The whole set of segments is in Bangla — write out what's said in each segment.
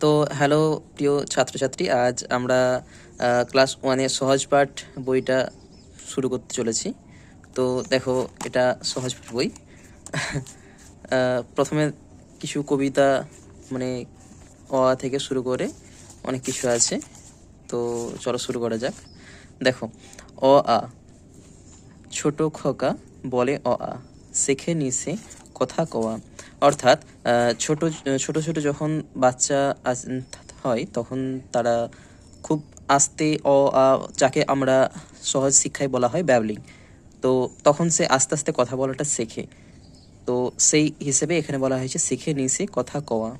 তো হ্যালো, প্রিয় ছাত্রছাত্রী, আজ আমরা ক্লাস ওয়ানের সহজ পাঠ বইটা শুরু করতে চলেছি। তো দেখো, এটা সহজ পাঠ বই। প্রথমে কিছু কবিতা মানে অ থেকে শুরু করে অনেক কিছু আছে। তো চলো শুরু করা যাক। দেখো, অ আ, ছোট খোকা বলে অ আ, শেখে নিছে কথা কওয়া। অর্থাৎ ছোট ছোট ছোট যখন বাচ্চা হয়, তখন তারা খুব আস্তে অ, আ, যাকে আমরা সহজ শিক্ষায় বলা হয় ব্যাবলিং তো তখন সে আস্তে আস্তে কথা বলাটা শেখে। তো সেই হিসেবে এখানে বলা হয়েছে, শিখে নিছে কথা কওয়া।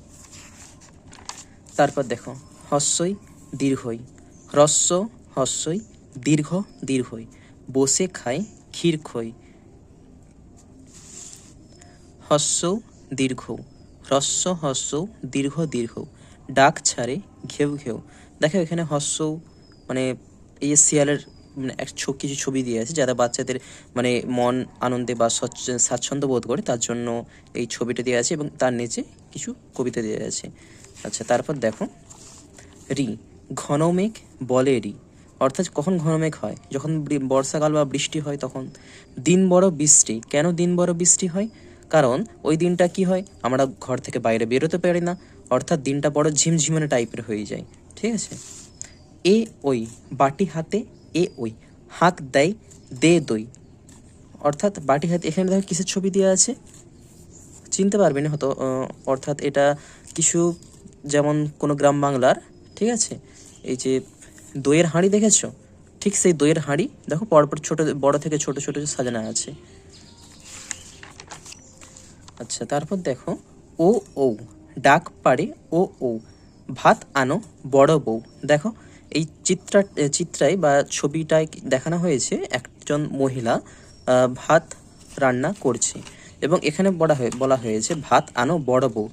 তারপর দেখো, হস্যই দীর্ঘই। হ্রস্ব, হস্যই দীর্ঘ দীর্ঘই। বসে খায় ক্ষীর খই হস্য দীর্ঘ, হ্রস্ব হস্য দীর্ঘ দীর্ঘ, ডাক ছাড়ে ঘেউ ঘেউ। দেখো এখানে হস্য মানে এই শিয়ালের মানে এক কিছু ছবি দিয়ে আছে যারা বাচ্চাদের মানে মন আনন্দে বা স্বাচ্ছন্দ্য বোধ করে, তার জন্য এই ছবিটা দেওয়া আছে এবং তার নিচে কিছু কবিতা দেওয়া আছে। আচ্ছা তারপর দেখো। রি, ঘন মেঘ বলে রি, অর্থাৎ কখন ঘন মেঘ হয়? যখন বর্ষাকাল বা বৃষ্টি হয় তখন। দিন বড় বৃষ্টি, কেন দিন বড় বৃষ্টি হয়? কারণ ওই দিনটা কি হয়? আমরা ঘর থেকে বাইরে বেরোতে পারি না। অর্থাৎ দিনটা বড় ঝিমঝিমানো টাইপের হয়ে যায়। ঠিক আছে? এ ওই বাটি হাতে, এ ওই হাঁক দেয়, দে দই। অর্থাৎ বাটি হাতে, এখানে দেখো কিসের ছবি দেওয়া আছে? চিনতে পারবেন হয়তো অর্থাৎ এটা কিছু যেমন কোনো গ্রাম বাংলার, ঠিক আছে? এই যে দইয়ের হাঁড়ি দেখেছ? ঠিক সেই দইয়ের হাঁড়ি, দেখো পরপর ছোট, বড় থেকে ছোট ছোট সাজানো আছে। আচ্ছা তারপর দেখো, ও ও ডাক পাড়ে ও ও ভাত আনো বড় বউ। দেখো, এই চিত্রা, চিত্রায় বা ছবিটায় দেখানো হয়েছে একজন মহিলা ভাত রান্না করছে এবং এখানে বলা হয়ে, বলা হয়েছে ভাত আনো বড় বউ।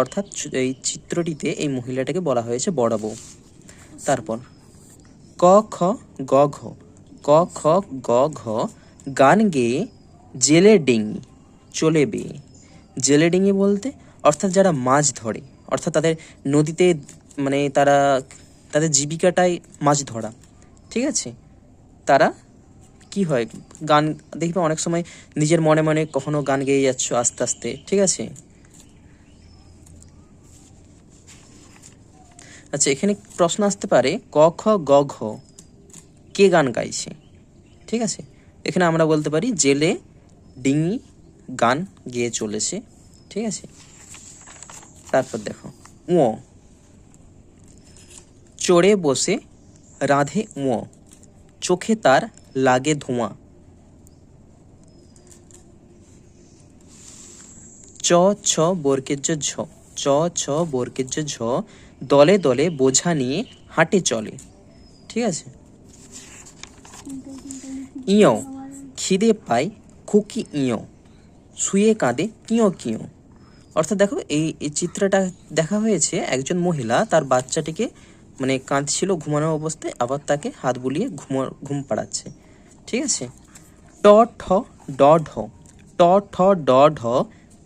অর্থাৎ এই চিত্রটিতে এই মহিলাটাকে বলা হয়েছে বড় বউ। তারপর, ক, খ, গ, ঘ, ক, খ, গ, ঘ, গান গেয়ে জেলে ডিঙি। চলে বেয়ে। জেলে ডিঙি বলতে, অর্থাৎ যারা মাছ ধরে, অর্থাৎ তাদের নদীতে মানে তারা, তাদের জীবিকাটাই মাছ ধরা, ঠিক আছে? তারা কি হয়? গান দেখবে অনেক সময় নিজের মনে মনে কখনো গান গেয়ে যাচ্ছ আস্তে আস্তে, ঠিক আছে? আচ্ছা এখানে প্রশ্ন আসতে পারে, ক, খ, গ, ঘ, কে গান গাইছে? ঠিক আছে? এখানে আমরা বলতে পারি, জেলে ডিঙি গান গেয়ে চলেছে, ঠিক আছে? তারপর দেখো উঁ চড়ে বসে রাধে উঁ চোখে তার লাগে ধোঁয়া। চ, ছ জ ঝ। চ, ছ জ ঝ। দলে দলে বোঝা নিয়ে হাঁটে চলে, ঠিক আছে? ইয়। খিদে পায়, খুকি ইয়। শুয়ে কাঁদে, কিয় কিয়। অর্থাৎ দেখো, এই চিত্রটা দেখা হয়েছে একজন মহিলা, তার বাচ্চাটিকে মানে কাঁদছিল ঘুমানো অবস্থায়, আবার তাকে হাত বুলিয়ে ঘুম ঘুম পাড়াচ্ছে। ঠিক আছে? ট, ঠ, ড, ঢ। ট, ঠ, ড, ঢ,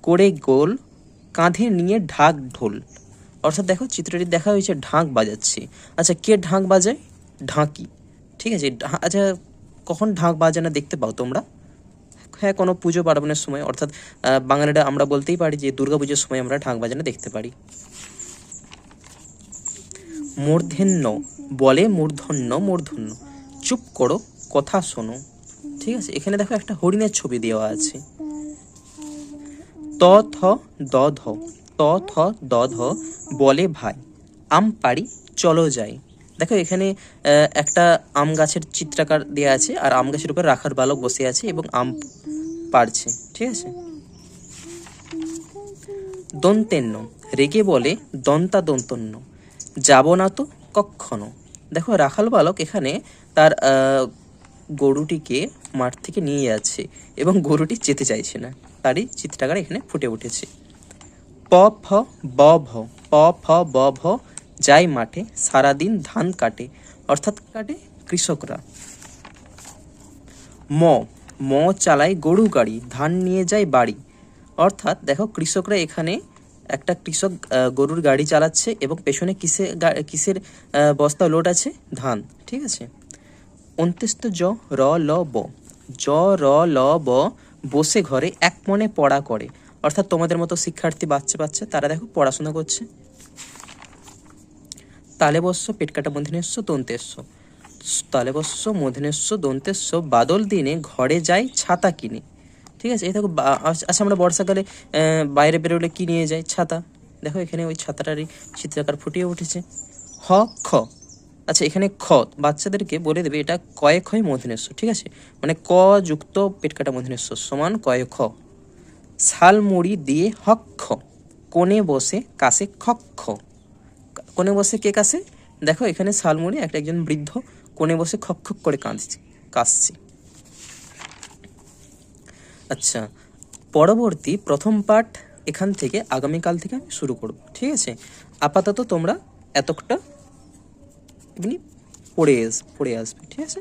করে গোল, কাঁধে নিয়ে ঢাক ঢোল। অর্থাৎ দেখো, চিত্রটি দেখা হয়েছে, ঢাক বাজাচ্ছে। আচ্ছা কে ঢাক বাজায়? ঢাকি। ঠিক আছে? আচ্ছা কখন ঢাক বাজানো দেখতে পাও তোমরা? হ্যাঁ কোনো পুজো পার্বণের সময়, অর্থাৎ বাঙালিরা আমরা বলতেই পারি যে দুর্গাপুজোর সময় আমরা ঢাক বাজানো দেখতে পারি। মূর্ধন্য, বলে মূর্ধন্য মূর্ধন্য। চুপ করো, কথা শোনো। ঠিক আছে? এখানে দেখো একটা হরিণের ছবি দেওয়া আছে। ত থ দ ধ ত থ দ ধ বলে ভাই। আম পাড়ি, চলো যাই। দেখো এখানে একটা আম গাছের চিত্রাকার দেওয়া আছে, আর আম গাছের উপর রাখার বালক বসে আছে এবং আম পাড়ছে ঠিক আছে? দন্তেন্ন রেগে বলে দন্তা দন্তন্য যাব না তো কক্ষণ দেখো, রাখাল বালক এখানে তার গরুটিকে মাঠ থেকে নিয়ে যাচ্ছে এবং গরুটি যেতে চাইছে না। তারই চিত্রাকার এখানে ফুটে উঠেছে। প, ফ, ব, ভ, প, ফ, ব, ভ যায় মাঠে, সারাদিন ধান কাটে, অর্থাৎ কাটে কৃষকরা। ম ম চালায় গরু গাড়ি, ধান নিয়ে যায় বাড়ি। অর্থাৎ দেখো কৃষকরা এখানে একটা কৃষক গরুর গাড়ি চালাচ্ছে এবং পেছনে কিসে কিসের বস্তা লোড আছে? ধান, ঠিক আছে? অন্ত্যেস্ত জ, র, ল, ব। জ, র, ল, ব বসে ঘরে এক মনে পড়া করে। অর্থাৎ তোমাদের মতো শিক্ষার্থী বাচ্চা বাচ্চা, তারা দেখো পড়াশোনা করছে। তালে বস্য, পেট কাটা মধিনেস্য দন্তেস্য তালে বস্য মধিনেস্য দন্তেস্য বাদল দিনে ঘরে যায় ছাতা কিনে। ঠিক আছে? এই দেখো আচ্ছা আচ্ছা, আমরা বর্ষাকালে বাইরে বেরোলে কি নিয়ে যাই ছাতা। দেখো এখানে ওই ছাতাটারই চিত্রাকার ফুটিয়ে উঠেছে। হ খ। আচ্ছা এখানে খ। বাচ্চাদেরকে বলে দেবে এটা কয়ে ক্ষয় মধিনেস্য ঠিক আছে? মানে ক যুক্ত পেট কাটা মধিনেস্য সমান কয়ে খ। শাল মুড়ি দিয়ে হক খ। কোণে বসে কাছে খক খ। কোণে বসে কে কাছে? দেখো এখানে শালমুড়ি একটা একজন বৃদ্ধ কোণে বসে খপ খপ করে কাঁদছে কাঁদছে। আচ্ছা পরবর্তী প্রথম পাঠ এখান থেকে আগামীকাল থেকে আমি শুরু করব, ঠিক আছে? আপাতত তোমরা এতটা এমনি পড়ে আস, পড়ে আসবে, ঠিক আছে?